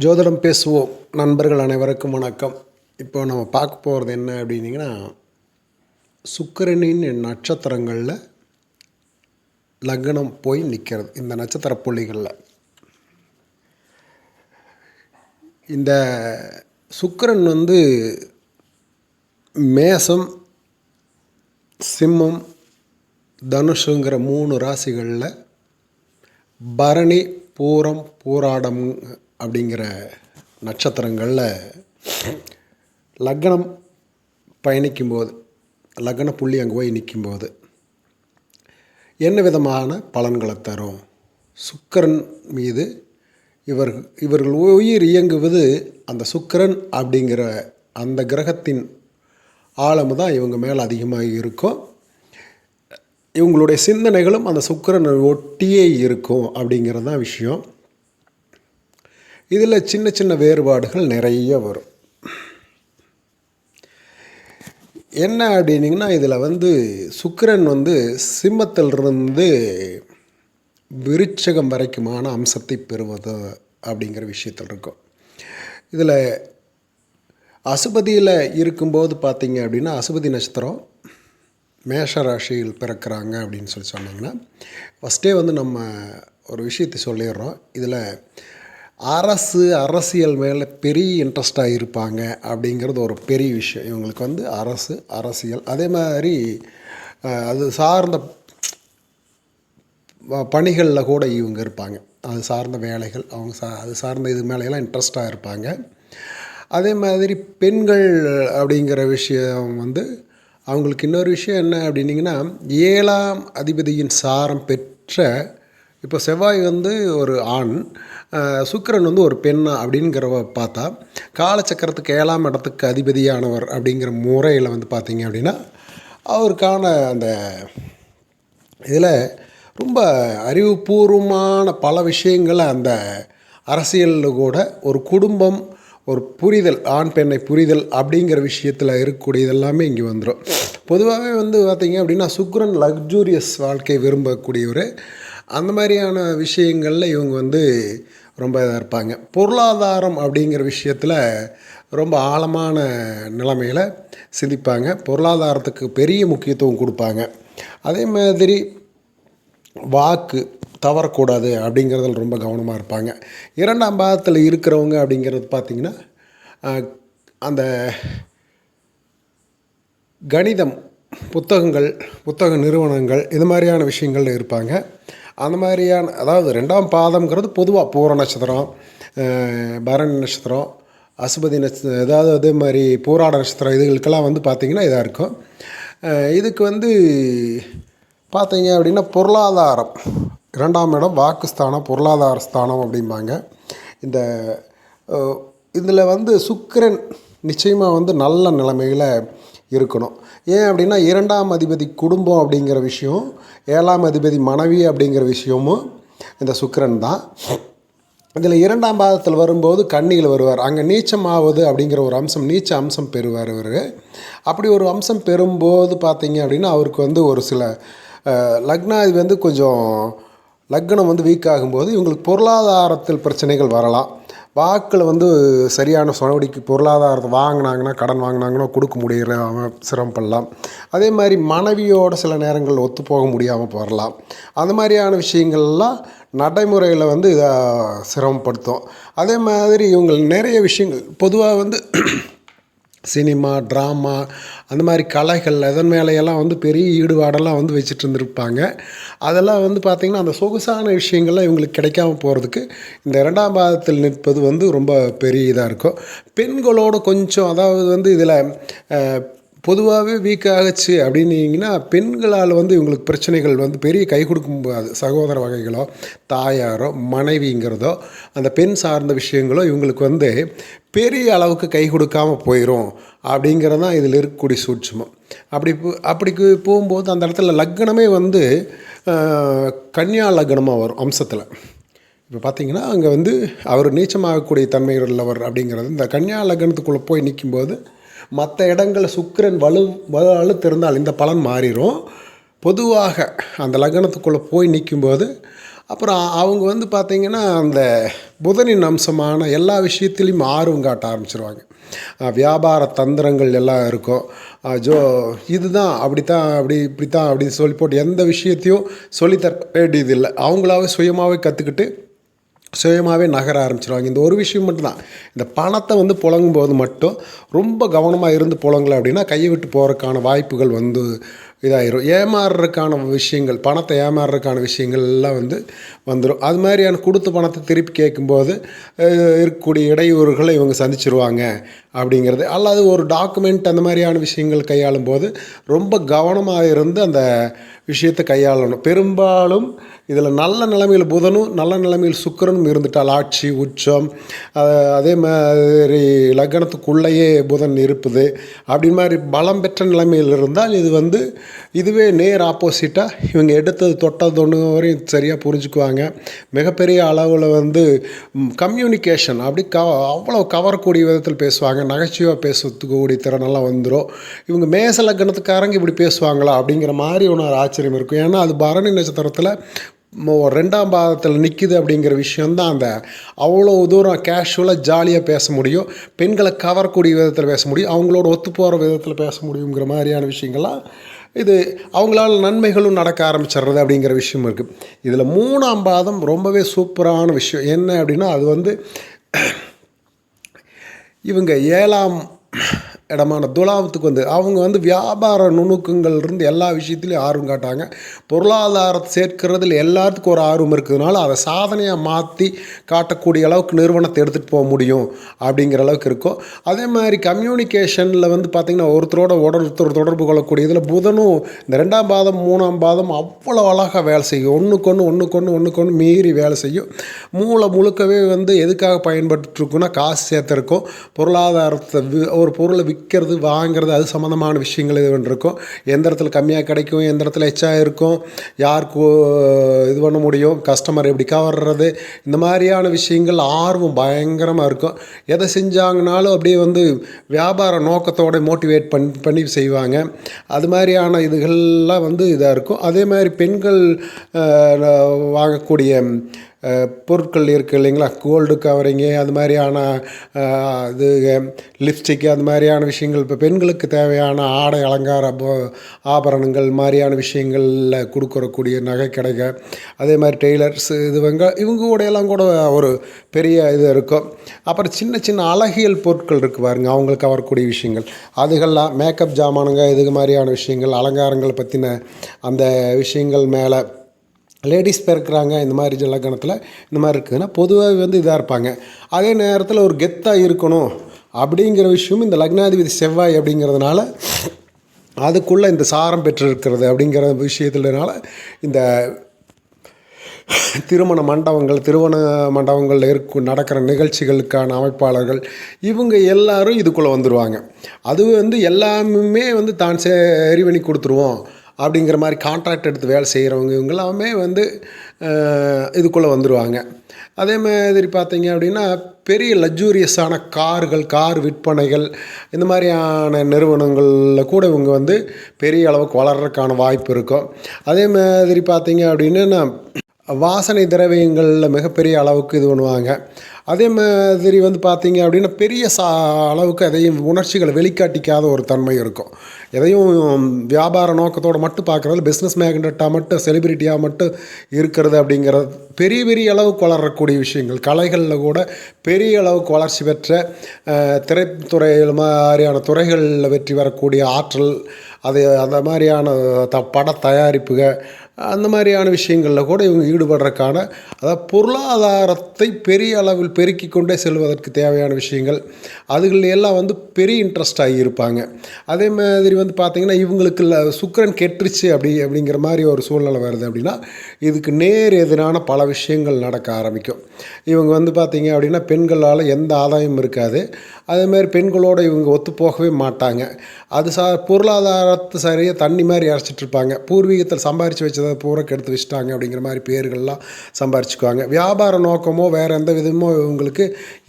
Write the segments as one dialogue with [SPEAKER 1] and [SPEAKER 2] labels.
[SPEAKER 1] ஜோதிடம் பேசுவோம். நண்பர்கள் அனைவருக்கும் வணக்கம். இப்போ நம்ம பார்க்க போகிறது என்ன அப்படின்னீங்கன்னா சுக்கிரனின் நட்சத்திரங்களில் லக்னம் போய் நிற்கிறது இந்த நட்சத்திர புள்ளிகளில். இந்த சுக்கரன் வந்து மேசம் சிம்மம் தனுஷுங்கிற மூணு ராசிகளில் பரணி பூரம் பூராடம் அப்படிங்கிற நட்சத்திரங்களில் லக்னம் பயணிக்கும்போது லக்ன புள்ளி அங்கே போய் நிற்கும்போது என்ன விதமான பலன்களை தரும்? சுக்கிரன் மீது இவர் இவர்கள் உயிர் இயங்குவது அந்த சுக்கிரன் அப்படிங்கிற அந்த கிரகத்தின் ஆழம் தான் இவங்க மேலே அதிகமாக இருக்கும். இவங்களுடைய சிந்தனைகளும் அந்த சுக்கரனை ஒட்டியே இருக்கும் அப்படிங்கிறது தான் விஷயம். இதில் சின்ன சின்ன வேறுபாடுகள் நிறைய வரும். என்ன அப்படின்னிங்கன்னா இதில் வந்து சுக்கிரன் வந்து சிம்மத்திலிருந்து விருச்சகம் வரைக்குமான அம்சத்தை பெறுவது அப்படிங்கிற விஷயத்தில் இருக்கும். இதில் அசுபதியில் இருக்கும்போது பார்த்தீங்க அப்படின்னா அசுபதி நட்சத்திரம் மேஷ ராசியில் பிறக்கிறாங்க அப்படின்னு சொல்லி சொன்னிங்கன்னா ஃபஸ்ட்டே வந்து நம்ம ஒரு விஷயத்தை சொல்லிடுறோம். இதில் அரசு அரசியல் மேலே பெரிய இன்ட்ரெஸ்டாக இருப்பாங்க அப்படிங்கிறது ஒரு பெரிய விஷயம். இவங்களுக்கு வந்து அரசு அரசியல் அதே மாதிரி அது சார்ந்த பணிகளில் கூட இவங்க இருப்பாங்க. அது சார்ந்த வேலைகள் அவங்க சா அது சார்ந்த இது மேலேயெல்லாம் இன்ட்ரெஸ்டாக இருப்பாங்க. அதே மாதிரி பெண்கள் அப்படிங்கிற விஷயம் வந்து அவங்களுக்கு இன்னொரு விஷயம் என்ன அப்படின்னிங்கன்னா ஏழாம் அதிபதியின் சாரம் பெற்ற இப்போ செவ்வாய் வந்து ஒரு ஆண் சுக்கரன் சுக்கிரன் வந்து ஒரு பெண் அப்படிங்கிறவ பார்த்தா காலச்சக்கரத்துக்கு ஏழாம் இடத்துக்கு அதிபதியானவர் அப்படிங்கிற முறையில் வந்து பார்த்தீங்க அப்படின்னா அவருக்கான அந்த இதில் ரொம்ப அறிவுபூர்வமான பல விஷயங்களை அந்த அரசியலில் கூட ஒரு குடும்பம் ஒரு புரிதல் ஆண் பெண்ணை புரிதல் அப்படிங்கிற விஷயத்தில் இருக்கக்கூடியது எல்லாமே இங்கே வந்துடும் பொதுவாகவே வந்து பார்த்திங்க அப்படின்னா சுக்ரன் லக்ஜூரியஸ் வாழ்க்கை விரும்பக்கூடியவர். அந்த மாதிரியான விஷயங்களில் இவங்க வந்து ரொம்ப இதாக இருப்பாங்க. பொருளாதாரம் அப்படிங்கிற விஷயத்தில் ரொம்ப ஆழமான நிலைமையில் சிந்திப்பாங்க. பொருளாதாரத்துக்கு பெரிய முக்கியத்துவம் கொடுப்பாங்க. அதே மாதிரி வாக்கு தவறக்கூடாது அப்படிங்கிறதுல ரொம்ப கவனமாக இருப்பாங்க. இரண்டாம் பாகத்தில் இருக்கிறவங்க அப்படிங்கிறது பார்த்திங்கன்னா அந்த கணிதம் புத்தகங்கள் புத்தக நிறுவனங்கள் இது மாதிரியான விஷயங்களில் இருப்பாங்க. அந்த மாதிரியான அதாவது ரெண்டாம் பாதம்ங்கிறது பொதுவாக பூர நட்சத்திரம் பரணி நட்சத்திரம் அசுபதி நட்சத்திரம் ஏதாவது அதே மாதிரி பூராட நட்சத்திரம் இதுகளுக்கெல்லாம் வந்து பார்த்திங்கன்னா இதாக இருக்கும். இதுக்கு வந்து பார்த்தீங்க அப்படின்னா பொருளாதாரம் இரண்டாம் இடம் வாக்குஸ்தானம் பொருளாதார ஸ்தானம் அப்படிம்பாங்க. இந்த இதில் வந்து சுக்கரன் நிச்சயமாக வந்து நல்ல நிலைமையில் இருக்கணும். ஏன் அப்படின்னா இரண்டாம் அதிபதி குடும்பம் அப்படிங்கிற விஷயம் ஏழாம் அதிபதி மனைவி அப்படிங்கிற விஷயமும் இந்த சுக்கரன் தான். இதில் இரண்டாம் பாதத்தில் வரும்போது கண்ணியில் வருவார். அங்கே நீச்சம் ஆகுது அப்படிங்கிற ஒரு அம்சம் நீச்ச அம்சம் பெறுவார் இவர். அப்படி ஒரு அம்சம் பெறும்போது பார்த்தீங்க அப்படின்னா அவருக்கு வந்து ஒரு சில லக்னாதி வந்து கொஞ்சம் லக்னம் வந்து வீக் ஆகும்போது இவங்களுக்கு பொருளாதாரத்தில் பிரச்சனைகள் வரலாம். வாக்கில் வந்து சரியான சொனவடிக்கு பொருளாதாரத்தை வாங்கினாங்கன்னா கடன் வாங்கினாங்கன்னா கொடுக்க முடிகிற சிரமப்படலாம். அதே மாதிரி மனைவியோட சில நேரங்களில் ஒத்து போக முடியாமல் போகலாம் அந்த மாதிரியான விஷயங்கள்லாம் நடைமுறையில் வந்து இதை சிரமப்படுத்தும். அதே மாதிரி இவங்க நிறைய விஷயங்கள் பொதுவாக வந்து சினிமா ட்ராமா அந்த மாதிரி கலைகள் அதன் மேலையெல்லாம் வந்து பெரிய ஈடுபாடெல்லாம் வந்து வச்சுட்டு இருந்திருப்பாங்க அதெல்லாம் வந்து பார்த்திங்கன்னா அந்த சொகுசான விஷயங்கள்லாம் இவங்களுக்கு கிடைக்காம போகிறதுக்கு இந்த இரண்டாம் பாதத்தில் நிற்பது வந்து ரொம்ப பெரிய இதாக இருக்கும். பெண்களோட கொஞ்சம் அதாவது வந்து இதில் பொதுவாகவே வீக் ஆகுச்சு அப்படின்னீங்கன்னா பெண்களால் வந்து இவங்களுக்கு பிரச்சனைகள் வந்து பெரிய கை கொடுக்க முடியாது சகோதர வகைகளோ தாயாரோ மனைவிங்கிறதோ அந்த பெண் சார்ந்த விஷயங்களோ இவங்களுக்கு வந்து பெரிய அளவுக்கு கை கொடுக்காம போயிடும் அப்படிங்கிறது தான் இதில் இருக்கக்கூடிய சூட்சமம். அப்படி அப்படி போகும்போது அந்த இடத்துல லக்னமே வந்து கன்யா கன்னியா லக்னமாக வரும் அம்சத்தில். இப்போ பார்த்தீங்கன்னா அங்கே வந்து அவர் நீச்சமாகக்கூடிய தன்மை உள்ளவர் அப்படிங்கிறது இந்த கன்னியா லக்னத்துக்குள்ளே போய் நிற்கும்போது மற்ற இடங்களில் சுக்கிரன் வலு வலுத்திருந்தால் இந்த பலன் மாறிடும் பொதுவாக அந்த லக்னத்துக்குள்ளே போய் நிற்கும்போது அப்புறம் அவங்க வந்து பார்த்திங்கன்னா அந்த புதனின் அம்சமான எல்லா விஷயத்துலேயும் ஆர்வம் காட்ட ஆரம்பிச்சிருவாங்க. வியாபார தந்திரங்கள் எல்லாம் இருக்கும். ஜோ இதுதான் அப்படித்தான் அப்படி இப்படித்தான் அப்படின்னு சொல்லி போட்டு எந்த விஷயத்தையும் சொல்லித்தர வேண்டியதில்லை. அவங்களாவே சுயமாகவே கற்றுக்கிட்டு சுயமாகவே நகர ஆரம்பிச்சிருவாங்க. இந்த ஒரு விஷயம் மட்டும்தான். இந்த பணத்தை வந்து புழங்கும் போது மட்டும் ரொம்ப கவனமாக இருந்து புழங்கலை அப்படின்னா கையை விட்டு போகிறதுக்கான வாய்ப்புகள் வந்து இதாயிரும். ஏமாறுறதுக்கான விஷயங்கள் பணத்தை ஏமாறுறதுக்கான விஷயங்கள் எல்லாம் வந்து வந்துடும் அது மாதிரியான கொடுத்த பணத்தை திருப்பி கேட்கும்போது இருக்கக்கூடிய இடையூறுகளை இவங்க சந்திச்சிருவாங்க அப்படிங்கிறது. அல்லது ஒரு டாக்குமெண்ட் அந்த மாதிரியான விஷயங்கள் கையாளும் போது ரொம்ப கவனமாக இருந்து அந்த விஷயத்தை கையாளணும். பெரும்பாலும் இதில் நல்ல நிலைமையில் புதனும் நல்ல நிலைமையில் சுக்கிரனும் இருந்துட்டால் ஆட்சி உச்சம் அதே மாதிரி லக்னத்துக்குள்ளேயே புதன் இருப்புது அப்படி மாதிரி பலம் பெற்ற நிலைமையில் இருந்தால் இது வந்து இதுவே நேர் ஆப்போசிட்டாக இவங்க எடுத்தது தொட்டது ஒன்று வரையும் சரியாக புரிஞ்சுக்குவாங்க. மிகப்பெரிய அளவில் வந்து கம்யூனிகேஷன் அப்படி க அவ்வளோ கவரக்கூடிய விதத்தில் பேசுவாங்க. நகைச்சுவாக பேசுறதுக்கு கூடிய திறனெல்லாம் வந்துடும் இவங்க மேச லக்னத்துக்காரங்க இப்படி பேசுவாங்களா அப்படிங்கிற மாதிரி ஒன்று ஆச்சரியம் இருக்கும். ஏன்னா அது பரணி நட்சத்திரத்தில் ரெண்டாம் பாதத்தில் நிற்கிது அப்படிங்கிற விஷயந்தான் அந்த அவ்வளோ தூரம் கேஷுவலாக ஜாலியாக பேச முடியும். பெண்களை கவரக்கூடிய விதத்தில் பேச முடியும். அவங்களோட ஒத்து போகிற விதத்தில் பேச முடியுங்கிற மாதிரியான விஷயங்கள்லாம் இது அவங்களால நன்மைகளும் நடக்க ஆரம்பிச்சிடுறது அப்படிங்கிற விஷயம் இருக்குது இதில் மூணாம் பாதம் ரொம்பவே சூப்பரான விஷயம். என்ன அப்படின்னா அது வந்து இவங்க ஏழாம் இடமான துலாவத்துக்கு வந்து அவங்க வந்து வியாபார நுணுக்கங்கள் இருந்து எல்லா விஷயத்துலையும் ஆர்வம் காட்டாங்க பொருளாதாரத்தை சேர்க்கிறதுல எல்லாத்துக்கும் ஒரு ஆர்வம் இருக்கிறதுனால அதை சாதனையாக மாற்றி காட்டக்கூடிய அளவுக்கு நிறுவனத்தை எடுத்துகிட்டு போக முடியும் அப்படிங்கிற அளவுக்கு இருக்கும். அதே மாதிரி கம்யூனிகேஷனில் வந்து பார்த்திங்கன்னா ஒருத்தரோட ஒருத்தர் தொடர்பு கொள்ளக்கூடிய இதில் புதனும் இந்த ரெண்டாம் பாதம் மூணாம் பாதம் அவ்வளோ அழகாக வேலை செய்யும். ஒன்றுக்கு ஒன்று ஒன்றுக்கு ஒன்று ஒன்றுக்கு ஒன்று மீறி வேலை செய்யும். மூளை முழுக்கவே வந்து எதுக்காக பயன்பட்டுருக்குன்னா காசு சேர்த்துருக்கும் பொருளாதாரத்தை ஒரு பொருளை விற்கிறது வாங்குறது அது சம்மந்தமான விஷயங்கள் இது இருக்கும். எந்த இடத்துல கம்மியாக கிடைக்கும் எந்த இடத்துல எச்சா இருக்கும் யாருக்கு இது பண்ண முடியும் கஸ்டமர் எப்படி கவர்றது இந்த மாதிரியான விஷயங்கள் ஆர்வம் பயங்கரமாக இருக்கும். எதை செஞ்சாங்கனாலும் அப்படியே வந்து வியாபார நோக்கத்தோட மோட்டிவேட் பண் பண்ணி செய்வாங்க. அது மாதிரியான இதுகள்லாம் வந்து இதாக இருக்கும். அதே மாதிரி பெண்கள் வாங்கக்கூடிய பொருட்கள் இருக்குது இல்லைங்களா? கோல்டு கவரிங்கு அது மாதிரியான இது லிப்ஸ்டிக்கு அது மாதிரியான விஷயங்கள். இப்போ பெண்களுக்கு தேவையான ஆடை அலங்கார ஆபரணங்கள் மாதிரியான விஷயங்களில் கொடுக்கறக்கூடிய நகை கடைக. அதே மாதிரி டெய்லர்ஸ் இதுவங்க இவங்க கூட எல்லாம் கூட ஒரு பெரிய இது இருக்கும். அப்புறம் சின்ன சின்ன அழகியல் பொருட்கள் இருக்குது பாருங்க அவங்களுக்கு கவரக்கூடிய விஷயங்கள். அதுகள்லாம் மேக்கப் ஜாமானுங்க இது மாதிரியான விஷயங்கள் அலங்காரங்களை பற்றின அந்த விஷயங்கள் மேலே லேடிஸ் பிறக்கிறாங்க இந்த மாதிரி ஜலக்கணத்தில் இந்த மாதிரி இருக்குதுன்னா பொதுவாக வந்து இதாக இருப்பாங்க. அதே நேரத்தில் ஒரு கெத்தாக இருக்கணும் அப்படிங்கிற விஷயமும் இந்த லக்னாதிபதி செவ்வாய் அப்படிங்கிறதுனால அதுக்குள்ளே இந்த சாரம் பெற்றிருக்கிறது அப்படிங்கிற விஷயத்துலனால இந்த திருமண மண்டபங்கள் திருமண மண்டபங்களில் இருக்கும் நடக்கிற நிகழ்ச்சிகளுக்கான அமைப்பாளர்கள் இவங்க எல்லாரும் இதுக்குள்ளே வந்துடுவாங்க அது வந்து எல்லாமே வந்து தான் சரி பண்ணி கொடுத்துருவோம். அப்படிங்கிற மாதிரி கான்ட்ராக்ட் எடுத்து வேலை செய்கிறவங்க இவங்க எல்லாமே வந்து இதுக்குள்ளே வந்துடுவாங்க அதே மாதிரி பார்த்தீங்க அப்படின்னா பெரிய லக்ஸூரியஸான கார்கள் கார் விற்பனைகள் இந்த மாதிரியான நிறுவனங்களில் கூட இவங்க வந்து பெரிய அளவுக்கு வளர்கிறதுக்கான வாய்ப்பு இருக்கும். அதே மாதிரி பார்த்தீங்க அப்படின்னா வாசனை திரவியங்களில் மிகப்பெரிய அளவுக்கு இது பண்ணுவாங்க. அதே மாதிரி வந்து பார்த்தீங்க அப்படின்னா பெரிய சா அளவுக்கு அதையும் உணர்ச்சிகளை வெளிக்காட்டிக்காத ஒரு தன்மை இருக்கும். எதையும் வியாபார நோக்கத்தோடு மட்டும் பார்க்குறது பிஸ்னஸ் மேக்னட்டாக மட்டும் செலிபிரிட்டியாக மட்டும் இருக்கிறது அப்படிங்கிறது பெரிய பெரிய அளவுக்கு வளரக்கூடிய விஷயங்கள். கலைகளில் கூட பெரிய அளவுக்கு வளர்ச்சி பெற்ற திரைத்துறைகள் திரைத்துறையில் மாதிரியான துறைகளில் வெற்றி வரக்கூடிய ஆற்றல் அது அந்த மாதிரியான த பட தயாரிப்புகள் அந்த மாதிரியான விஷயங்களில் கூட இவங்க ஈடுபடுறதுக்கான அதாவது பொருளாதாரத்தை பெரிய அளவில் பெருக்கி கொண்டே செல்வதற்கு தேவையான விஷயங்கள் அதுகள் எல்லாம் வந்து பெரிய இன்ட்ரெஸ்ட் இருப்பாங்க. அதே மாதிரி வந்து பார்த்திங்கன்னா இவங்களுக்கு இல்லை சுக்கிரன் கெட்டுருச்சு அப்படி அப்படிங்கிற மாதிரி ஒரு சூழ்நிலை வருது அப்படின்னா இதுக்கு நேர் எதிரான பல விஷயங்கள் நடக்க ஆரம்பிக்கும். இவங்க வந்து பார்த்திங்க அப்படின்னா பெண்களால் எந்த ஆதாயமும் இருக்காது. அதேமாதிரி பெண்களோடு பெண்களோட இவங்க ஒத்து போகவே மாட்டாங்க. அது சா பொருளாதாரத்தை சரியாக தண்ணி மாதிரி இறைச்சிட்டு இருப்பாங்க. பூர்வீகத்தில் சம்பாரித்து வச்சு வச்சதை பூரா கெடுத்து வச்சுட்டாங்க அப்படிங்கிற மாதிரி பேர்கள்லாம் சம்பாரிச்சுக்குவாங்க. வியாபார நோக்கமோ வேறு எந்த விதமோ இவங்களுக்கு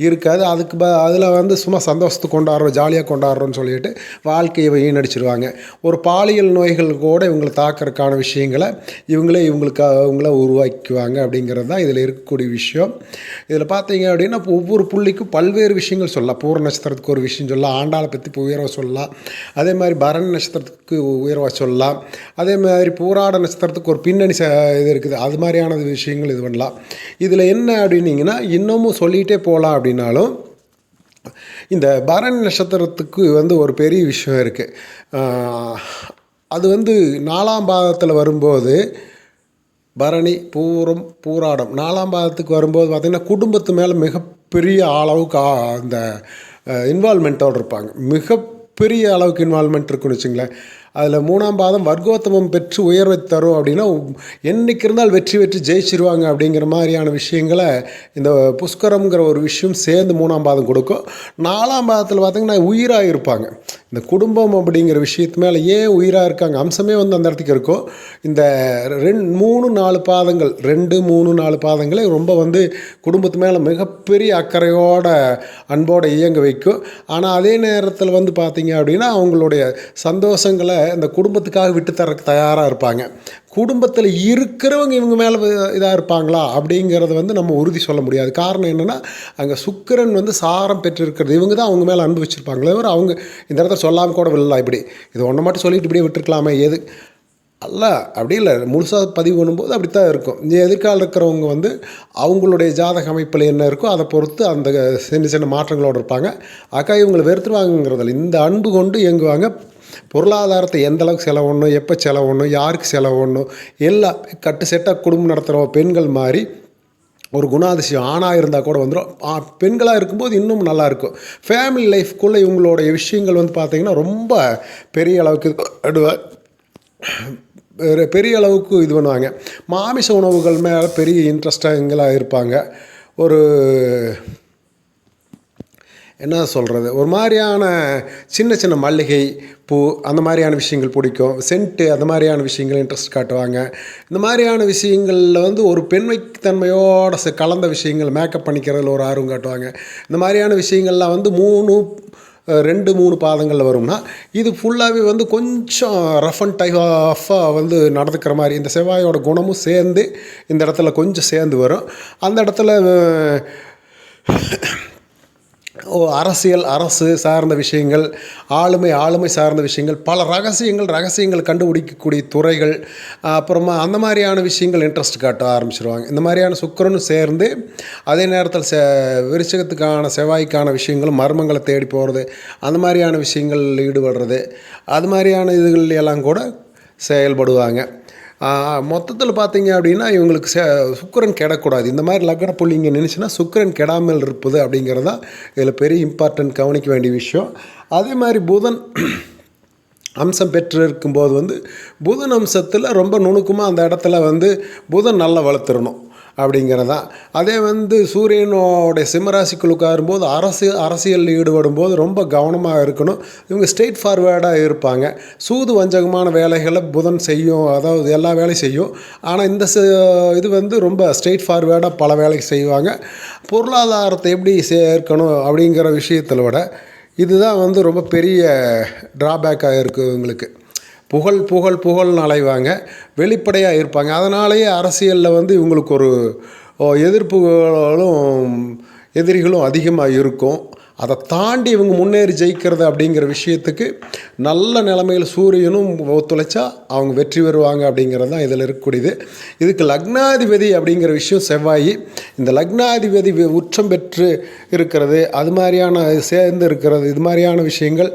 [SPEAKER 1] இருக்காது. அதுக்கு ப அதில் வந்து சும்மா சந்தோஷத்தை கொண்டாடுறோம் ஜாலியாக கொண்டாடுறோம்னு சொல்லிட்டு வாழ்க்கையை வீணடிச்சிருவாங்க. ஒரு பாலியல் நோய்கள் கூட இவங்களை தாக்கறதுக்கான விஷயங்களை இவங்களே இவங்களுக்கு அவங்கள உருவாக்கிக்குவாங்க அப்படிங்கிறது தான் இதில் இருக்கக்கூடிய விஷயம். இதில் பார்த்தீங்க அப்படின்னா இப்போ ஒவ்வொரு புள்ளிக்கும் பல்வேறு விஷயங்கள் சொல்லலாம். பூர நட்சத்திரத்துக்கு ஒரு விஷயம் சொல்லலாம். ஆண்டாளை பற்றி உயர்வாக சொல்லலாம். அதே மாதிரி பரண் நட்சத்திரத்துக்கு உயர்வாக சொல்லலாம். அதே மாதிரி பூராட நட்சத்திரத்துக்கு ஒரு பின்னணி ச இது இருக்குது. அது மாதிரியான விஷயங்கள் இது பண்ணலாம். இதில் என்ன அப்படின்னீங்கன்னா இன்னமும் சொல்லிகிட்டே போகலாம் அப்படின்னாலும் இந்த பரணி நட்சத்திரத்துக்கு வந்து ஒரு பெரிய விஷயம் இருக்குது அது வந்து நாலாம் பாதத்தில் வரும்போது பரணி பூரம் பூராடம். நாலாம் பாதத்துக்கு வரும்போது பார்த்திங்கன்னா குடும்பத்து மேலே மிகப்பெரிய அளவுக்கு அந்த இன்வால்மெண்ட்டோடு இருப்பாங்க. மிகப்பெரிய அளவுக்கு இன்வால்மெண்ட் இருக்குன்னு வச்சுங்களேன். அதில் மூணாம் பாதம் வர்க்கோத்தமம் பெற்று உயர்வை தரும் அப்படின்னா என்றைக்கு இருந்தால் வெற்றி வெற்றி ஜெயிச்சிருவாங்க அப்படிங்கிற மாதிரியான விஷயங்களை இந்த புஷ்கரம்ங்கிற ஒரு விஷயம் சேர்ந்து மூணாம் பாதம் கொடுக்கும். நாலாம் பாதத்தில் பார்த்திங்கன்னா உயிராக இருப்பாங்க இந்த குடும்பம் அப்படிங்கிற விஷயத்து மேலே ஏன் உயிராக இருக்காங்க அம்சமே வந்து அந்த இடத்துக்கு இருக்கும். இந்த ரெண்டு மூணு நாலு பாதங்கள் ரெண்டு மூணு நாலு பாதங்களே ரொம்ப வந்து குடும்பத்து மேலே மிகப்பெரிய அக்கறையோட அன்போடு இயங்க வைக்கும். ஆனால் அதே நேரத்தில் வந்து பார்த்தீங்க அப்படின்னா அவங்களுடைய சந்தோஷங்களை இந்த குடும்பத்துக்காக விட்டு தரக்கு தயாராக இருப்பாங்க. குடும்பத்தில் இருக்கிறவங்க இவங்க மேலே இதாக இருப்பாங்களா? அப்படிங்கிறத வந்து நம்ம உறுதி சொல்ல முடியாது. காரணம் என்னென்னா அங்கே சுக்கிரன் வந்து சாரம் பெற்றிருக்கிறது இவங்க தான் அவங்க மேலே அன்பு வச்சுருப்பாங்களே தவிர அவங்க இந்த இடத்த சொல்லாமல் கூட விடலாம் இப்படி. இது ஒன்றை மட்டும் சொல்லிட்டு இப்படியே விட்டுருக்கலாமே எது? அல்ல அப்படி இல்லை. முழுசாக பதிவு பண்ணும்போது அப்படி தான் இருக்கும். இந்த எதிர்கால இருக்கிறவங்க வந்து அவங்களுடைய ஜாதக அமைப்பில் என்ன இருக்கோ அதை பொறுத்து அந்த சின்ன சின்ன மாற்றங்களோடு இருப்பாங்க. அக்கா இவங்களை வெறுத்துருவாங்கிறதில்ல இந்த அன்பு கொண்டு இயங்குவாங்க. பொருளாதாரத்தை எந்த அளவுக்கு செலவணும் எப்போ செலவுணும் யாருக்கு செலவுணும் எல்லாம் கட்டு செட்டாக குடும்பம் நடத்துகிற பெண்கள் மாதிரி ஒரு குணாதிசயம் ஆணாக இருந்தால் கூட வந்துடும் பெண்களாக இருக்கும்போது இன்னும் நல்லாயிருக்கும் ஃபேமிலி லைஃப்குள்ளே இவங்களோடைய விஷயங்கள் வந்து பார்த்திங்கன்னா ரொம்ப பெரிய அளவுக்கு பெரிய- பெரிய அளவுக்கு இது பண்ணுவாங்க. மாமிச உணவுகள் மேலே பெரிய இன்ட்ரெஸ்டாக இருப்பாங்க. ஒரு என்ன சொல்கிறது ஒரு மாதிரியான சின்ன சின்ன மல்லிகை பூ அந்த மாதிரியான விஷயங்கள் பிடிக்கும். சென்ட்டு அந்த மாதிரியான விஷயங்கள் இன்ட்ரெஸ்ட் காட்டுவாங்க. இந்த மாதிரியான விஷயங்களில் வந்து ஒரு பெண்மைத்தன்மையோட ச- கலந்த விஷயங்கள் மேக்கப் பண்ணிக்கிறதுல ஒரு ஆர்வம் காட்டுவாங்க. இந்த மாதிரியான விஷயங்கள்லாம் வந்து மூணு ரெண்டு மூணு பாதங்களில் வரும்னா இது ஃபுல்லாகவே வந்து கொஞ்சம் ரஃப் அண்ட் டைப் ஆஃபாக வந்து நடந்துக்கிற மாதிரி இந்த செவ்வாயோட குணமும் சேர்ந்து இந்த இடத்துல கொஞ்சம் சேர்ந்து வரும். அந்த இடத்துல அரசியல் அரசு சார்ந்த விஷயங்கள் ஆளுமை ஆளுமை சார்ந்த விஷயங்கள் பல ரகசியங்கள் ரகசியங்கள் கண்டுபிடிக்கக்கூடிய துறைகள் அப்புறமா அந்த மாதிரியான விஷயங்கள் இன்ட்ரெஸ்ட் காட்ட ஆரம்பிச்சிருவாங்க. இந்த மாதிரியான சுக்கரனும் சேர்ந்து அதே நேரத்தில் செ விருச்சகத்துக்கான செவ்வாய்க்கான விஷயங்களும் மர்மங்களை தேடி போகிறது அந்த மாதிரியான விஷயங்கள் ஈடுபடுறது அது மாதிரியான இதுகள் எல்லாம் கூட செயல்படுவாங்க. மொத்தத்தில் பார்த்தீங்க அப்படின்னா இவங்களுக்கு ச சுக்கிரன் கெடக்கூடாது. இந்த மாதிரி லக்ன புள்ளி இங்கே நின்றுச்சுன்னா சுக்கிரன் கெடாமல் இருப்பது அப்படிங்கிறது தான் இதில் பெரிய இம்பார்ட்டன்ட் கவனிக்க வேண்டிய விஷயம். அதே மாதிரி புதன் அம்சம் பெற்று இருக்கும்போது வந்து புதன் அம்சத்தில் ரொம்ப நுணுக்கமாக அந்த இடத்துல வந்து புதன் நல்லா வளர்த்துடணும். அப்படிங்கிறது. அப்படிங்கிறதான் அதே வந்து சூரியனோடைய சிம்மராசிக்குழுக்காக உட்காரும்போது அரசு அரசியலில் ஈடுபடும் போது ரொம்ப கவனமாக இருக்கணும். இவங்க ஸ்ட்ரெயிட் ஃபார்வேர்டாக இருப்பாங்க. சூது வஞ்சகமான வேலைகளை புதன் செய்யும் அதாவது எல்லா வேலையும் செய்யும். ஆனால் இந்த ச- இது வந்து ரொம்ப ஸ்ட்ரெயிட் ஃபார்வேர்டாக பல வேலைக்கு செய்வாங்க. பொருளாதாரத்தை எப்படி சேர்க்கணும் அப்படிங்கிற விஷயத்தில் விட இதுதான் வந்து ரொம்ப பெரிய ட்ராபேக்காக இருக்குது இவங்களுக்கு. புகழ் புகழ் புகழ்னு அலைவாங்க. வெளிப்படையாக இருப்பாங்க. அதனாலேயே அரசியலில் வந்து இவங்களுக்கு ஒரு எதிர்ப்புகளும் எதிரிகளும் அதிகமாக இருக்கும். அதை தாண்டி இவங்க முன்னேறி ஜெயிக்கிறது அப்படிங்கிற விஷயத்துக்கு நல்ல நிலைமையில் சூரியனும் ஒத்துழைச்சா அவங்க வெற்றி பெறுவாங்க அப்படிங்கிறது தான் இதில் இருக்கக்கூடியது. இதுக்கு லக்னாதிபதி அப்படிங்கிற விஷயம் செவ்வாய். இந்த லக்னாதிபதி உச்சம் பெற்று இருக்கிறது அது மாதிரியான சேர்ந்து இருக்கிறது இது மாதிரியான விஷயங்கள்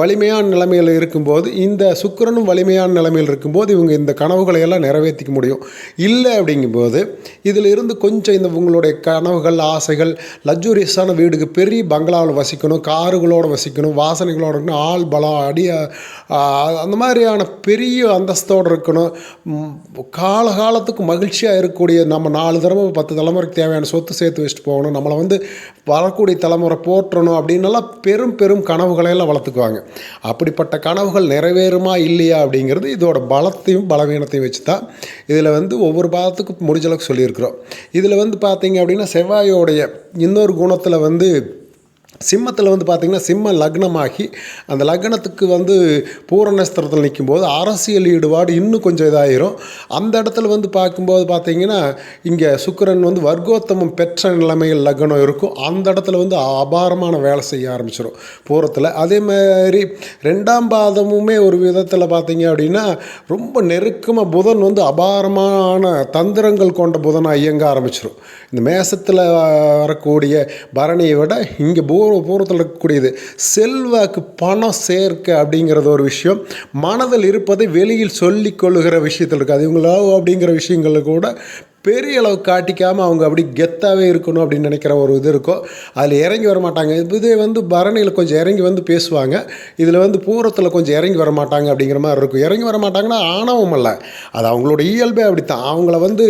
[SPEAKER 1] வலிமையான நிலைமையில் இருக்கும்போது இந்த சுக்கிரனும் வலிமையான நிலைமையில் இருக்கும்போது இவங்க இந்த கனவுகளை எல்லாம் நிறைவேற்றிக்க முடியும். இல்லை அப்படிங்கும்போது இதில் இருந்து கொஞ்சம் இந்த உங்களுடைய கனவுகள் ஆசைகள் லக்ஸூரியஸான வீடுக்கு பெரிய பங்களா பங்களாவில் வசிக்கணும் காருகளோடு வசிக்கணும் வாசனைகளோடு இருக்கணும் ஆள் பலம் அடி அந்த மாதிரியான பெரிய அந்தஸ்தோடு இருக்கணும். கால காலகாலத்துக்கு மகிழ்ச்சியாக இருக்கக்கூடிய நம்ம நாலு தடவை பத்து தலைமுறைக்கு தேவையான சொத்து சேர்த்து வச்சுட்டு போகணும். நம்மளை வந்து வரக்கூடிய தலைமுறை போற்றணும் அப்படின்னெல்லாம் பெரும் பெரும் கனவுகளையெல்லாம் வளர்த்துக்குவாங்க. அப்படிப்பட்ட கனவுகள் நிறைவேறுமா இல்லையா அப்படிங்கிறது இதோட பலத்தையும் பலவீனத்தையும் வச்சு தான் இதில் வந்து ஒவ்வொரு பாதத்துக்கும் முடிஞ்ச அளவுக்கு சொல்லியிருக்கிறோம். இதில் வந்து பார்த்தீங்க அப்படின்னா செவ்வாயோடைய இன்னொரு குணத்தில் வந்து சிம்மத்தில் வந்து பார்த்திங்கன்னா சிம்ம லக்னமாகி அந்த லக்னத்துக்கு வந்து பூர நிற்கும் நிற்கும்போது அரசியல் ஈடுபாடு இன்னும் கொஞ்சம் இதாயிரும். அந்த இடத்துல வந்து பார்க்கும்போது பார்த்திங்கன்னா இங்கே சுக்கரன் வந்து வர்க்கோத்தமம் பெற்ற நிலைமையில் லக்னம் இருக்கும். அந்த இடத்துல வந்து அபாரமான வேலை செய்ய ஆரம்பிச்சிடும் பூரத்தில். அதே மாதிரி ரெண்டாம் பாதமுமே ஒரு விதத்தில் பார்த்திங்க அப்படின்னா ரொம்ப நெருக்கமாக புதன் வந்து அபாரமான தந்திரங்கள் கொண்ட புதனாக இயங்க ஆரம்பிச்சிடும் இந்த மேசத்தில் வரக்கூடிய பரணியை விட இங்கே பூ பூர பூரத்தில் இருக்கக்கூடியது. செல்வாக்கு பணம் சேர்க்க அப்படிங்கிறது ஒரு விஷயம். மனதில் இருப்பதை வெளியில் சொல்லிக் கொள்ளுகிற விஷயத்தில் இருக்குது அது இவங்களோ அப்படிங்கிற விஷயங்களில் கூட பெரிய அளவு காட்டிக்காமல் அவங்க அப்படி கெத்தாகவே இருக்கணும் அப்படின்னு நினைக்கிற ஒரு இது இருக்கும் அதில் இறங்கி வர மாட்டாங்க. இதே வந்து பரணியில் கொஞ்சம் இறங்கி வந்து பேசுவாங்க. இதில் வந்து பூரத்தில் கொஞ்சம் இறங்கி வர மாட்டாங்க அப்படிங்கிற மாதிரி இருக்கும். இறங்கி வர மாட்டாங்கன்னா ஆணவம் அல்ல. அது அவங்களோட இயல்பே அப்படித்தான். அவங்கள வந்து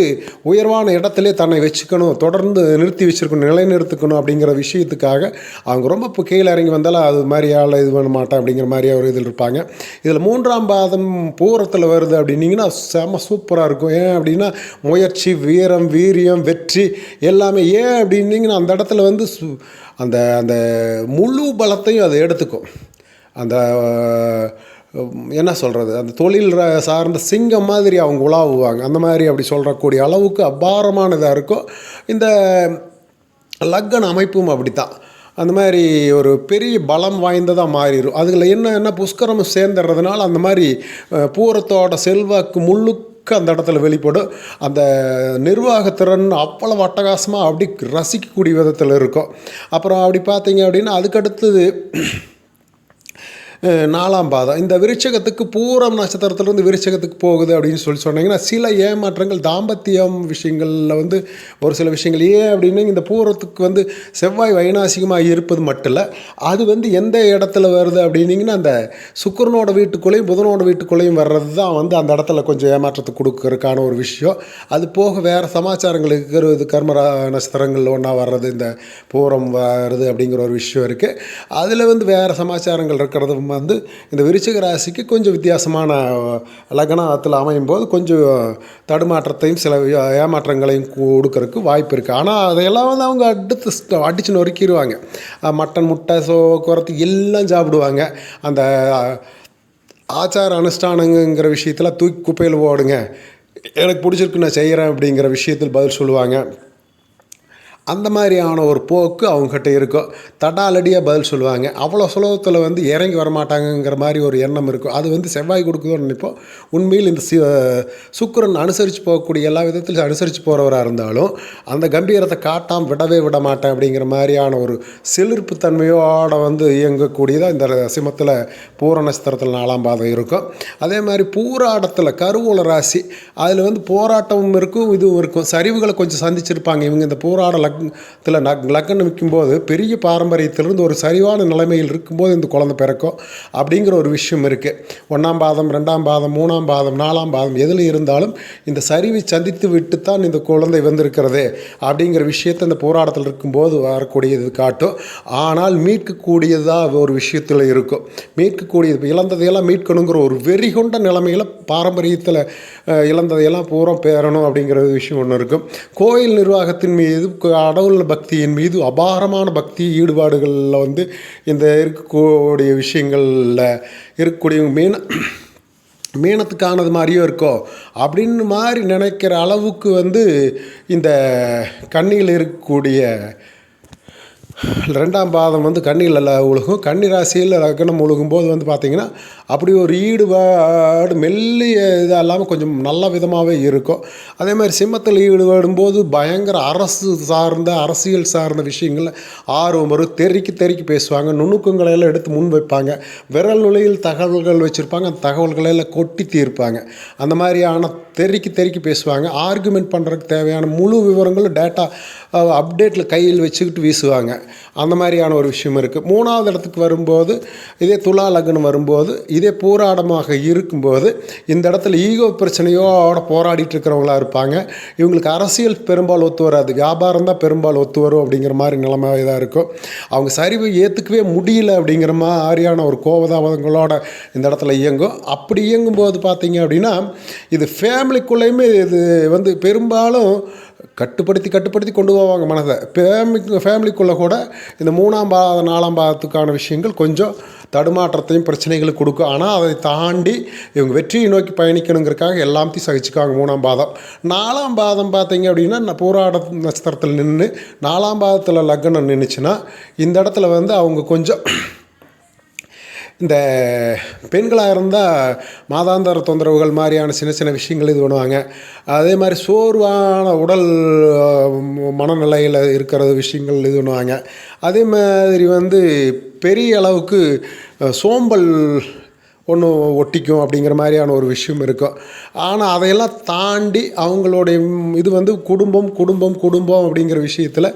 [SPEAKER 1] உயர்வான இடத்துல தன்னை வச்சுக்கணும் தொடர்ந்து நிறுத்தி வச்சுருக்கணும் நிலைநிறுத்திக்கணும் அப்படிங்கிற விஷயத்துக்காக அவங்க ரொம்ப இப்போ கீழே இறங்கி வந்தாலும் அது மாதிரி இது பண்ண மாட்டேன் அப்படிங்கிற மாதிரி ஒரு இதில் இருப்பாங்க. இதில் மூன்றாம் பாதம் பூரத்தில் வருது அப்படின்னீங்கன்னா செம சூப்பராக இருக்கும். ஏன் அப்படின்னா முயற்சி வீரம் வீரியம் வெற்றி எல்லாமே. ஏன் அப்படின்னீங்கன்னா அந்த இடத்துல வந்து சு- அந்த அந்த முழு பலத்தையும் அதை எடுத்துக்கும். அந்த என்ன சொல்கிறது அந்த தொழில் ர- சார்ந்த சிங்கம் மாதிரி அவங்க உலாவுவாங்க. அந்த மாதிரி அப்படி சொல்கிறக்கூடிய அளவுக்கு அபாரமானதாக இருக்கும் இந்த லக்கன் அமைப்பும் அப்படித்தான். அந்த மாதிரி ஒரு பெரிய பலம் வாய்ந்ததாக மாறிடும் அதில் என்ன புஷ்கரம் சேர்ந்துடுறதுனால அந்த மாதிரி பூரத்தோட செல்வாக்கு முழுக்க அந்த இடத்துல வெளிப்படும் அந்த நிர்வாகத்திறன் அவ்வளவு அட்டகாசமாக அப்படி ரசிக்கக்கூடிய விதத்தில் இருக்கும். அப்புறம் அப்படி பார்த்தீங்க அப்படின்னா அதுக்கடுத்தது நாலாம் பாதம் இந்த விருச்சகத்துக்கு பூரம் நட்சத்திரத்திலிருந்து விருச்சகத்துக்கு போகுது அப்படின்னு சொல்லி சொன்னீங்கன்னா சில ஏமாற்றங்கள் தாம்பத்தியம் விஷயங்களில் வந்து ஒரு சில விஷயங்கள். ஏன் அப்படின்னு இந்த பூரத்துக்கு வந்து செவ்வாய் வைநாசிகமாக இருப்பது மட்டும் இல்லை அது வந்து எந்த இடத்துல வருது அப்படின்னிங்கன்னா அந்த சுக்கரனோட வீட்டுக்குள்ளேயும் புதனோட வீட்டுக்குள்ளேயும் வர்றது தான் வந்து அந்த இடத்துல கொஞ்சம் ஏமாற்றத்தை கொடுக்கறதுக்கான ஒரு விஷயம். அது போக வேறு சமாச்சாரங்கள் இருக்கிறது கர்ம நட்சத்திரங்கள் ஒன்றா வர்றது இந்த பூரம் வருது அப்படிங்கிற ஒரு விஷயம் இருக்குது அதில் வந்து வேறு சமாச்சாரங்கள் இருக்கிறது வந்து இந்த விருச்சிக ராசிக்கு கொஞ்சம் வித்தியாசமான லக்னத்தில் அமையும் போது கொஞ்சம் தடுமாற்றத்தையும் சில ஏமாற்றங்களையும் கொடுக்கறதுக்கு வாய்ப்பு இருக்குது ஆனால் அதையெல்லாம் வந்து அவங்க அடுத்து அடிச்சு நொறுக்கிடுவாங்க மட்டன் முட்டை சோ குரத்து எல்லாம் சாப்பிடுவாங்க. அந்த ஆச்சார அனுஷ்டானங்கிற விஷயத்தில் தூக்கி குப்பையில் போடுங்க. எனக்கு பிடிச்சிருக்கு நான் செய்கிறேன் அப்படிங்கிற விஷயத்தில் பதில் சொல்லுவாங்க. அந்த மாதிரியான ஒரு போக்கு அவங்ககிட்ட இருக்கும் தடாலடியாக பதில் சொல்லுவாங்க. அவ்வளோ சுலபத்தில் வந்து இறங்கி வரமாட்டாங்கங்கிற மாதிரி ஒரு எண்ணம் இருக்கும். அது வந்து செவ்வாய் கொடுக்குதோன்னு நினைப்போம். உண்மையில் இந்த சி சுக்கிரன் அனுசரித்து போகக்கூடிய எல்லா விதத்திலும் அனுசரித்து போகிறவராக இருந்தாலும் அந்த கம்பீரத்தை காட்டாமல் விடவே விட மாட்டேன் அப்படிங்கிற மாதிரியான ஒரு செழிப்பு தன்மையோடு வந்து இயங்கக்கூடியதாக இந்த சிமத்தில் பூர நட்சத்திரத்தில் நாலாம் பாதம் இருக்கும். அதே மாதிரி பூராடத்தில் கருவூல ராசி அதில் வந்து போராட்டமும் இருக்கும் இதுவும் இருக்கும். சரிவுகளை கொஞ்சம் சந்திச்சிருப்பாங்க. இவங்க இந்த பூராட லக்னத்தில் நக் லக்னம் விற்கும்போது பெரிய பாரம்பரியத்திலிருந்து ஒரு சரிவான நிலைமையில் இருக்கும்போது இந்த குழந்தை பிறக்கும் அப்படிங்கிற ஒரு விஷயம் இருக்குது ஒன்றாம் பாதம் ரெண்டாம் பாதம் மூணாம் பாதம் நாலாம் பாதம் எதில் இருந்தாலும் இந்த சரிவை சந்தித்து விட்டு தான் இந்த குழந்தை வந்திருக்கிறது அப்படிங்கிற விஷயத்தை இந்த போராட்டத்தில் இருக்கும்போது வரக்கூடியது காட்டும். ஆனால் மீட்கக்கூடியதாக ஒரு விஷயத்தில் இருக்கும். மீட்கக்கூடியது இழந்ததையெல்லாம் மீட்கணுங்கிற ஒரு வெறி கொண்ட நிலைமையில் பாரம்பரியத்தில் இழந்ததையெல்லாம் பூரா பேரணும் அப்படிங்கிற விஷயம் ஒன்று இருக்கும். கோயில் நிர்வாகத்தின் மீது கடவுள் பக்தியின் மீது அபாரமான பக்தி ஈடுபாடுகளில் வந்து இந்த இருக்கக்கூடிய விஷயங்களில் இருக்கக்கூடிய மீன மீனத்துக்கானது மாதிரியும் இருக்கோ? அப்படின்னு மாதிரி நினைக்கிற அளவுக்கு வந்து இந்த கண்ணியில் இருக்கக்கூடிய ரெண்டாம் பாதம் வந்து கண்ணியில் உழுகும். கன்னி ராசியில் லக்னம் உழுகும்போது வந்து பார்த்திங்கன்னா அப்படி ஒரு ஈடுபாடு மெல்லிய இதாக இல்லாமல் கொஞ்சம் நல்ல விதமாகவே இருக்கும். அதே மாதிரி சிம்மத்தில் ஈடுபடும்போது பயங்கர அரசு சார்ந்த அரசியல் சார்ந்த விஷயங்களில் ஆர்வம் வரும். தெறிக்கி தெறிக்கி பேசுவாங்க. நுணுக்கங்களை எல்லாம் எடுத்து முன் வைப்பாங்க. விரல் நுழையில் தகவல்கள் வச்சுருப்பாங்க. அந்த தகவல்களை எல்லாம் கொட்டி தீர்ப்பாங்க. அந்த மாதிரியான தெறிக்கி தெறிக்கி பேசுவாங்க. ஆர்குமெண்ட் பண்ணுறதுக்கு தேவையான முழு விவரங்களும் டேட்டா அப்டேட்டில் கையில் வச்சுக்கிட்டு வீசுவாங்க. அந்த மாதிரியான ஒரு விஷயம் இருக்குது மூணாவது இடத்துக்கு வரும்போது இதே துலா லக்னம் வரும்போது இதே போராடமாக இருக்கும்போது இந்த இடத்துல ஈகோ பிரச்சனையோட போராடிட்டு இருக்கிறவங்களா இருப்பாங்க. இவங்களுக்கு அரசியல் பெரும்பாலும் ஒத்து வராது. வியாபாரம் தான் பெரும்பாலும் ஒத்து வரும் அப்படிங்கிற மாதிரி நிலைமை தான் இருக்கும். அவங்க சரிவை ஏற்றுக்கவே முடியல அப்படிங்கிற மாதிரியான ஒரு கோபதாபங்களோட இந்த இடத்துல இயங்கும். அப்படி இயங்கும்போது பார்த்தீங்க அப்படின்னா இது ஃபேம் ஃபேமிலிக்குள்ளேயுமே இது வந்து பெரும்பாலும் கட்டுப்படுத்தி கட்டுப்படுத்தி கொண்டு போவாங்க மனதை. ஃபேமிலி ஃபேமிலிக்குள்ளே கூட இந்த மூணாம் பாத நாலாம் பாதத்துக்கான விஷயங்கள் கொஞ்சம் தடுமாற்றத்தையும் பிரச்சனைகளும் கொடுக்கும். ஆனால் அதை தாண்டி இவங்க வெற்றியை நோக்கி பயணிக்கணுங்கிறக்காக எல்லாத்தையும் சகிச்சுக்குவாங்க மூணாம் பாதம். நாலாம் பாதம் பார்த்தீங்க அப்படின்னா நான் போராட நட்சத்திரத்தில் நின்று நாலாம் பாதத்தில் லக்னம் நின்றுச்சுன்னா இந்த இடத்துல வந்து அவங்க கொஞ்சம் இந்த பெண்களாக இருந்தால் மாதாந்திர தொந்தரவுகள் மாதிரியான சின்ன சின்ன விஷயங்கள் இது பண்ணுவாங்க. அதே மாதிரி சோர்வான உடல் மனநிலையில் இருக்கிற விஷயங்கள் இது பண்ணுவாங்க. அதே மாதிரி வந்து பெரிய அளவுக்கு சோம்பல் ஒன்று ஒட்டிக்கும் அப்படிங்கிற மாதிரியான ஒரு விஷயம் இருக்கும். ஆனால் அதையெல்லாம் தாண்டி அவங்களுடைய இது வந்து குடும்பம் குடும்பம் குடும்பம் அப்படிங்கிற விஷயத்தில்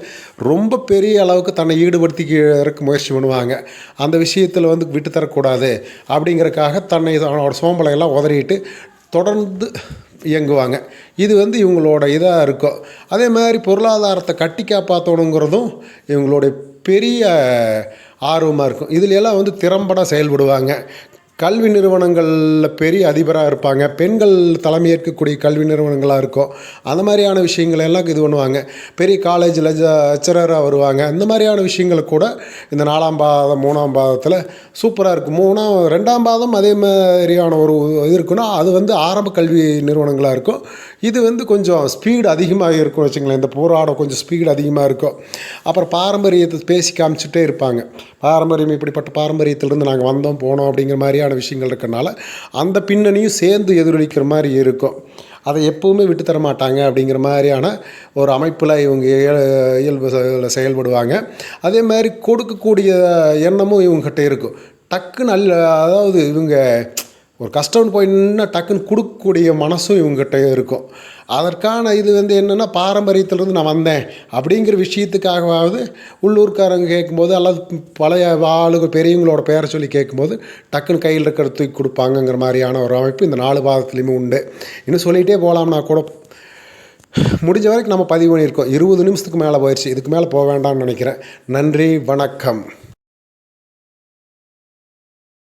[SPEAKER 1] ரொம்ப பெரிய அளவுக்கு தன்னை ஈடுபடுத்திக்கிறதுக்கு முயற்சி பண்ணுவாங்க. அந்த விஷயத்தில் வந்து விட்டு தரக்கூடாது அப்படிங்கிறக்காக தன்னை அவனோட சோம்பலையெல்லாம் உதறிட்டு தொடர்ந்து இயங்குவாங்க. இது வந்து இவங்களோட இதாக இருக்கும். அதே மாதிரி பொருளாதாரத்தை கட்டி காப்பாற்றணுங்கிறதும் இவங்களுடைய பெரிய ஆர்வமாக இருக்கும். இதுல எல்லாம் வந்து திறம்பட செயல்படுவாங்க. கல்வி நிறுவனங்களில் பெரிய அதிபராக இருப்பாங்க. பெண்கள் தலைமையேற்கக்கூடிய கல்வி நிறுவனங்களாக இருக்கும் அந்த மாதிரியான விஷயங்களை எல்லாம் இது பண்ணுவாங்க. பெரிய காலேஜில் லெக்சரராக வருவாங்க. இந்த மாதிரியான விஷயங்களை கூட இந்த நாலாம் பாதம் மூணாம் பாதத்தில் சூப்பராக இருக்கும். மூணாம் ரெண்டாம் பாதம் அதே மாதிரியான ஒரு இது இருக்குன்னா அது வந்து ஆரம்ப கல்வி நிறுவனங்களாக இருக்கும். இது வந்து கொஞ்சம் ஸ்பீடு அதிகமாக இருக்கும் வச்சுங்களேன். இந்த போராடம் கொஞ்சம் ஸ்பீடு அதிகமாக இருக்கும். அப்புறம் பாரம்பரியத்தை பேசி காமிச்சிட்டே இருப்பாங்க. பாரம்பரியம் இப்படிப்பட்ட பாரம்பரியத்திலிருந்து நாங்கள் வந்தோம் போனோம் அப்படிங்கிற மாதிரியான விஷயங்கள் இருக்கனால அந்த பின்னணியும் சேர்ந்து எதிரொலிக்கிற மாதிரி இருக்கும். அதை எப்போவுமே விட்டு தர மாட்டாங்க அப்படிங்கிற மாதிரியான ஒரு அமைப்பில் இவங்க இயல்பு செயல்படுவாங்க. அதே மாதிரி கொடுக்கக்கூடிய எண்ணமும் இவங்ககிட்ட இருக்கும். டக்குன்னு அல்ல அதாவது இவங்க ஒரு கஷ்டம்னு போய் நின்று டக்குன்னு கொடுக்கக்கூடிய மனசும் இவங்ககிட்ட இருக்கும். அதற்கான இது வந்து என்னென்னா பாரம்பரியத்திலேருந்து நான் வந்தேன். அப்படிங்கிற விஷயத்துக்காகவாவது உள்ளூர்காரங்க கேட்கும்போது அல்லது பழைய ஆளுங்க பெரியவங்களோட பேரை சொல்லி கேட்கும்போது டக்குன்னு கையில் இருக்கிற தூக்கி கொடுப்பாங்கங்கிற மாதிரியான ஒரு அமைப்பு இந்த நாலு பாதத்துலேயுமே உண்டு. இன்னும் சொல்லிகிட்டே போகலாம்னா கூட முடிஞ்ச வரைக்கும் நம்ம பதிவு பண்ணியிருக்கோம். இருபது நிமிஷத்துக்கு மேலே போயிடுச்சு. இதுக்கு மேலே போக வேண்டாம்னு நினைக்கிறேன். நன்றி வணக்கம்.